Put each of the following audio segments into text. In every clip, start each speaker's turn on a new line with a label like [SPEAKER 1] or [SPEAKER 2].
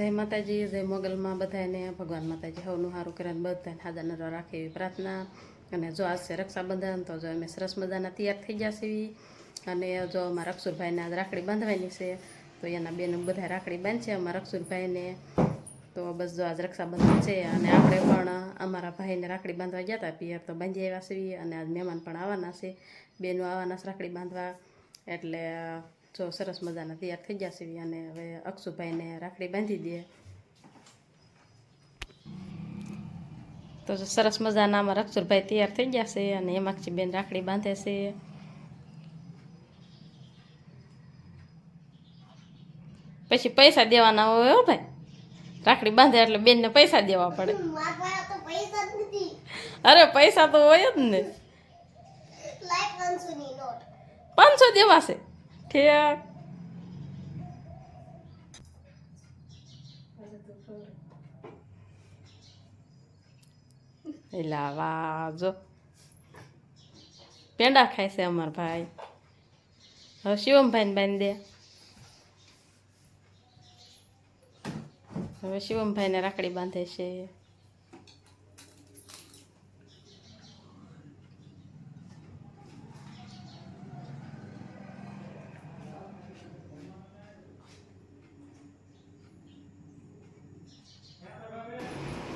[SPEAKER 1] જય માતાજી, જય મોગલમાં બધાને ભગવાન માતાજી હવનું સારું કરીને બધાને હાજર નરવા રાખે એવી પ્રાર્થના. અને જો આજ છે રક્ષાબંધન, તો જો અમે સરસ મજાના તૈયાર થઈ છીએ અને જો અમારા અક્ષુરભાઈને આજ રાખડી બાંધવાની છે, તો એના બેન બધા રાખડી બાંધશે અમારા અક્ષુરભાઈને. તો બસ જો આજ રક્ષાબંધન છે, અને આપણે પણ અમારા ભાઈને રાખડી બાંધવા ગયા હતા પિયર તો બાંધી આવ્યા છીએ અને આજ મહેમાન પણ આવવાના છે. બેનો આવવાના છે રાખડી બાંધવા. એટલે જો સરસ મજાના. તૈયાર થઈ ગયા છે અને હવે અક્ષુભાઈને રાખડી બાંધી દે તો સરસ મજાના અમારા અક્ષુરભાઈ તૈયાર થઈ ગયા છે અને હેમાક્ષી બેન રાખડી બાંધે છે. પછી પૈસા દેવાના હોય હો ભાઈ. રાખડી બાંધે એટલે બેનને પૈસા દેવા પડે. અરે પૈસા તો હોય જ ને. પાંચસો દેવાશે ઠીક એલા વાજો પેંડા ખાય છે અમાર ભાઈ હવે શિવમભાઈને બાંધી દે હવે શિવમભાઈને રાખડી બાંધે છે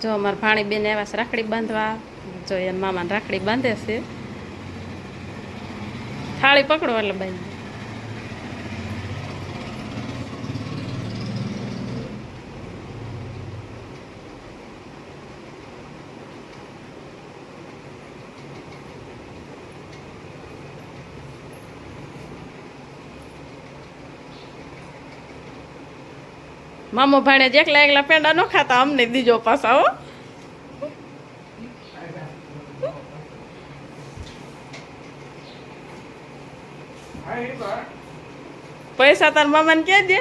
[SPEAKER 1] જો અમારા ભાણી બેન આવ્યા છે રાખડી બાંધવા, જો એના મામાને રાખડી બાંધે છે. થાળી પકડો એટલે બાંધી મામો ભાણે એકલા એકલા પેંડા ન ખાતા, અમને દીજો પાછા હો. પૈસા તાર મામાને કે દે?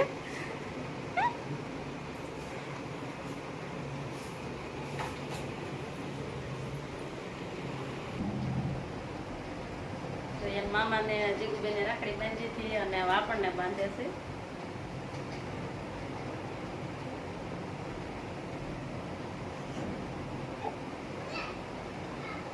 [SPEAKER 1] મામાને જીગુબેને રાખડી બાંધી હતી અને આપણને બાંધે છે
[SPEAKER 2] કોઈ રંગા અને હાલ તો
[SPEAKER 1] રોનક આયા ને પડી તો આપણે સરસ મજાની રાખડી જેવી બેન આપણને બાંધી દીધી મારા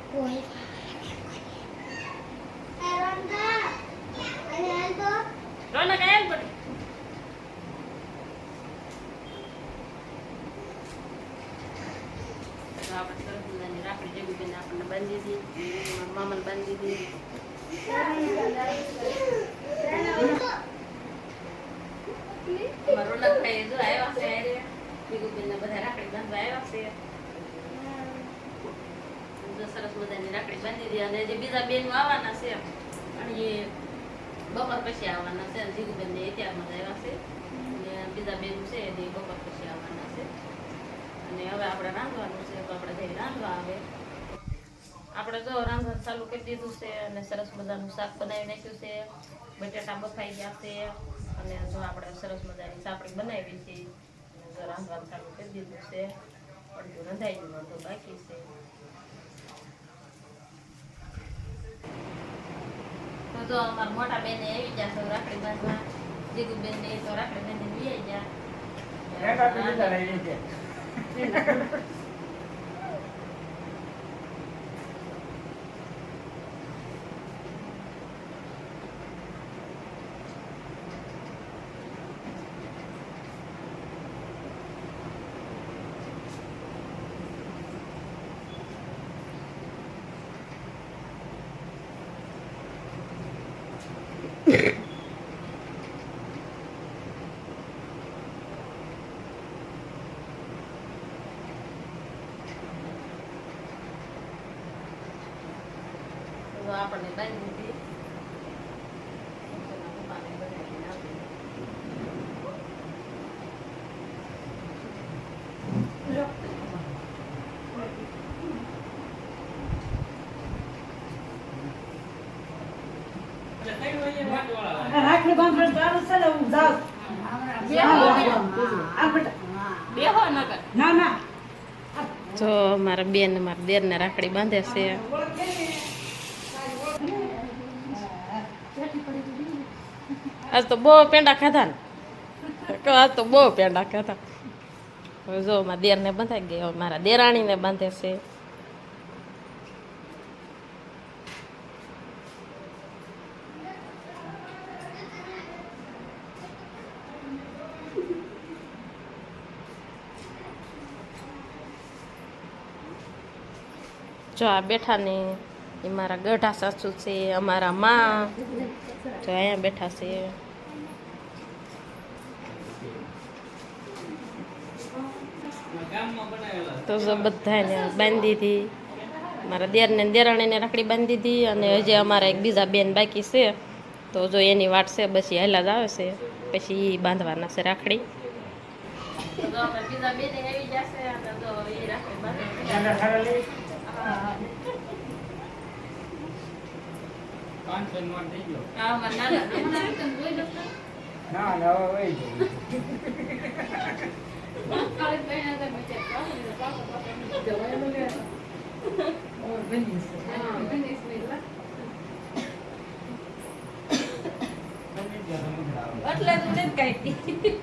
[SPEAKER 1] મામાને બાંધી દીધી રોનકભાઈ જો આવ્યા છે. જીગુબેનને બધા રાખડી બાંધવા આવ્યા છે સરસ મજાની રાખડી બાંધી દે અને જે બીજા બેનો આવવાના છે, અને એ બપોર પછી આવવાના છે, અને જીગુબેન ને અત્યારમાં જ આવ્યા છે. અને બીજા બેન છે એ બપોર પછી આવવાના છે. અને હવે આપણે રાંધવાનું છે, તો આપણે જઈ રાંધવા આવે. આપણે જો રાંધવાનું ચાલુ કરી દીધું છે, અને સરસ મજાનું શાક બનાવી નાખ્યું છે. બટેટા બફાઈ ગયા છે, અને જો આપણે સરસ મજાની સાપડી બનાવી છે રાંધવાનું ચાલુ કરી દીધું છે. અડધું રંધાઈ ગયું અડધું બાકી છે. તો અમારા મોટા બેને આવી ગયા તો રાખડી બાંધવા. જીગુ બેન ને તો રાખડી બેન ને વી ગયા તો આપણને બાંધી દીધી એના પપ્પાને બનાવીને આપી.
[SPEAKER 3] રાખડી બાંધવાનું ચાલુ છે ને. હું જાઉં આ બેટા.
[SPEAKER 1] બેહો નકર.
[SPEAKER 3] ના ના.
[SPEAKER 1] જો મારા બેન મારા દેર ને રાખડી બાંધે છે. આજ તો બહુ પેંડા ખાધા ને. આજ તો બહુ પેંડા ખાધા. હવે જો, મારા દેરને બંધાઈ હવે મારા દેરાણીને બાંધે છે. જો, આ બેઠા ને એ મારા ગઢા સાસુ છે, અમારા માં. જો અહીંયા બેઠા છે તો જો બધાને બાંધી હતી મારા દેરને ને દેરાણીને રાખડી બાંધી હતી અને હજી અમારા એક બીજા બેન બાકી છે. તો જો એની વાટ છે બસ એ હેલા જ આવે છે. પછી એ બાંધવાના છે રાખડી. બીજા બેન આવી જશે અને જો એ રાખડી બાંધે
[SPEAKER 4] પાંચસો નોટ થઈ ગયો
[SPEAKER 1] આ અમારા નાના
[SPEAKER 4] ના ના હવે વહી ગયું
[SPEAKER 1] એટલે જ નથી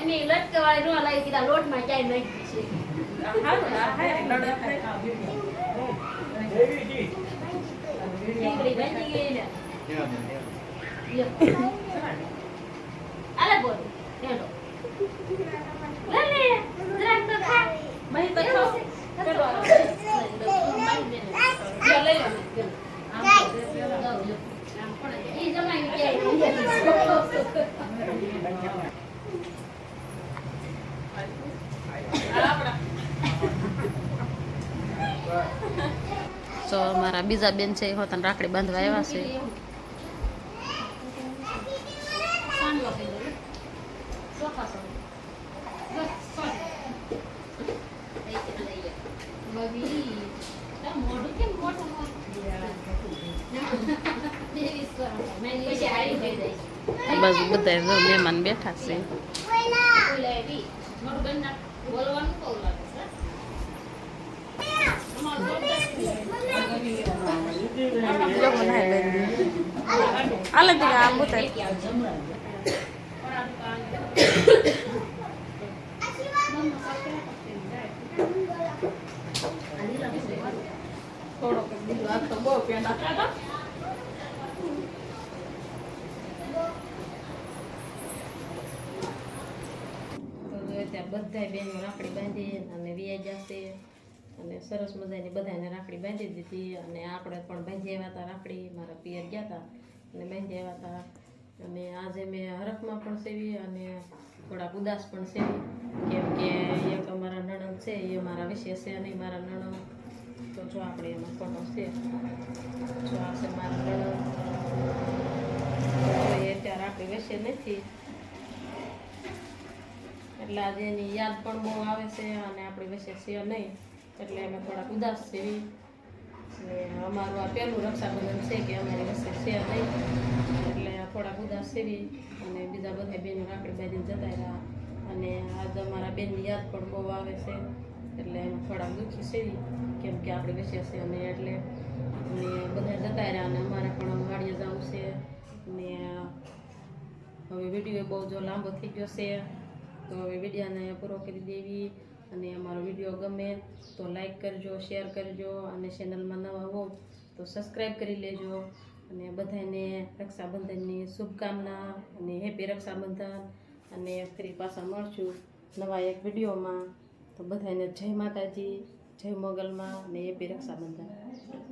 [SPEAKER 2] અને લટકવાળી નો લાવી દીધા લોટમાં ક્યાંય નાખી છે. આલે બોલ હેલો લે લે જરાક તો ખા
[SPEAKER 1] મહી તો ખાઓ. ચલો,
[SPEAKER 2] જો લઈ લો ને, આમ જો. આમ પણ ઈ જમાઈ ક્યાંય
[SPEAKER 1] તો મારા બીજા બેન છે એ હોતાને રાખડી બાંધવા આવ્યા છે.
[SPEAKER 2] બસ સોરી બબી બેઠા છે. કેમ મોટું મોટું દેવી સ્વર પછી હારી થઈ જાય
[SPEAKER 1] બસ બધા જો મહેમાન બેઠા છે
[SPEAKER 2] કોઈ લેવી મોઢું બંધ નાખ બોલવાનું કહું લાગે છે
[SPEAKER 1] આલે દી આ બુતે બધાય બેનો રાખડી બાંધીએ અને વ્યાજ જશે અને સરસ મજાની બધાને રાખડી બાંધી દીધી અને આપણે પણ બાંધી આવ્યા હતા રાખડી. મારા પિયર ગયા હતા અને બાંધી આવ્યા હતા. અને આજે મેં હરખમાં પણ સેવી અને થોડાક ઉદાસ પણ સેવી. કેમ કે એક અમારા નણંદ છે, એ મારા વિશે છે નહીં, મારા નણંદ. તો જો આપણે એમાં ફોટો છે. જો આ છે મારા નણંદ. અત્યારે આપણી વિશે નથી. એટલે આજે એની યાદ પણ બહુ આવે છે અને આપણી વિશે છે નહીં. એટલે અમે થોડાક ઉદાસ છીએ ને અમારું આ પહેલું રક્ષાબંધન છે કે અમારી પાસે છે નહીં એટલે થોડાક ઉદાસ છીએ અને બીજા બધા બેન રાખડી બાંધીને જતા રહ્યા. અને આજ અમારા બેનની યાદ પણ બહુ આવે છે. એટલે એમાં થોડાક દુઃખી છીએ કેમ કે આપણે વિશે છે અને એટલે. અને બધા જતા રહ્યા અને અમારે પણ વાડીએ જવું છે. ને હવે વીડિયો બહુ જો લાંબો થઈ ગયો છે. તો હવે વિડીયાને પૂરો કરી દેવી. અને અમારો વીડિયો ગમે તો લાઈક કરજો, શેર કરજો અને ચેનલમાં નવા હો તો સબસ્ક્રાઈબ કરી લેજો. અને બધાને રક્ષાબંધનની શુભકામના અને હેપી રક્ષાબંધન. અને ફરી પાછા મળશું નવા એક વિડીયોમાં. તો બધાને જય માતાજી, જય મોગલમાં અને હેપી રક્ષાબંધન.